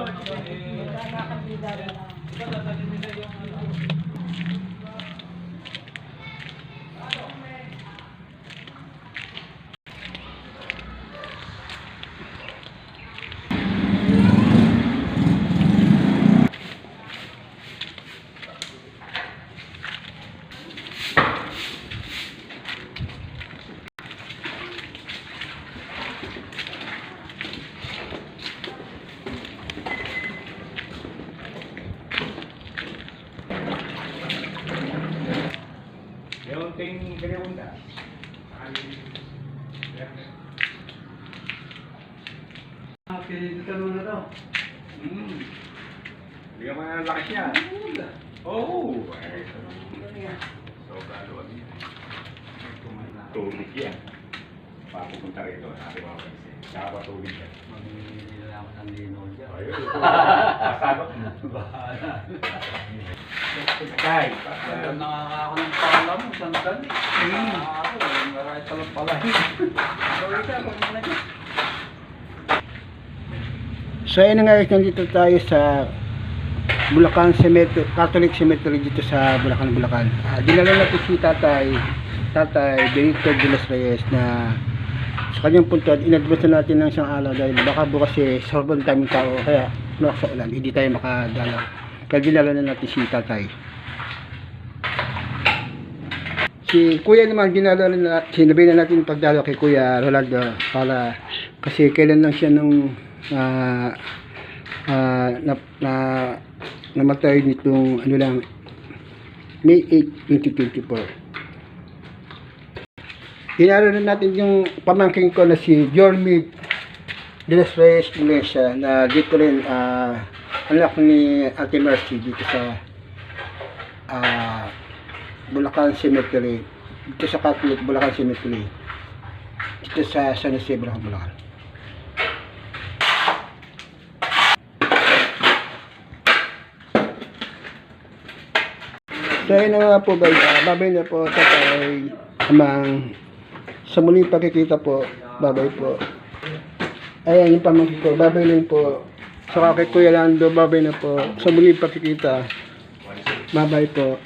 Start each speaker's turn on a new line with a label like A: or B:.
A: Ito, nakakabida rin. Ito, nakakabida yung ano. Yung ting pinagpunta.
B: Ah, pinilitan mo na to.
A: Hmm. Mo na ng lakas niya. Oh, ay, sobra luwag niya. Tubig yan. Papupunta rito, sabi mo kasi. Saka pa tubig yan.
B: Mamimili lang ako ng lino dyan.
A: Ayun. Pasabak mo.
B: Bahala.
A: Kay.
B: Pagka nakaka ako ng pala mo, sandali.
A: Hmm.
B: Ako, maray talang pala. Sorry ka, pag mo na dyan.
C: So ayun nga guys, nandito tayo sa Bulacan Cemetery, Catholic Cemetery dito sa Bulacan, Bulacan. Ah, dinala natin si Tatay, Tatay Benito de los Reyes na kanyang puntod, in-advance na natin ng isang araw dahil baka bukas eh, sobrang daming tao, kaya luwak sa ulan, hindi tayo makadalaw. Kaya dinala na natin si Tatay. Si Kuya naman, dinala na, sinabi na natin pagdalo kay Kuya Rolando para kasi kailan lang siya nung ah, ah, na, na namatay nitong ano lang May 8, 2024. Inaro na natin yung pamangking ko na si Jormi de los Reyes Iglesia na dito rin ah, anak ni Ate Mercy dito sa ah, Bulacan Cemetery. Dito sa Catholic Bulacan Cemetery. Dito sa San Jose Bulacan Bulacan. So yun na nga po guys, Ah, babay na po tatay amang sa muling pagkikita po, babay po. Ayan yung pamangkin ko, babay lang po. Saka kay Kuya Lando, babay na po. Sa muling pagkikita, babay po.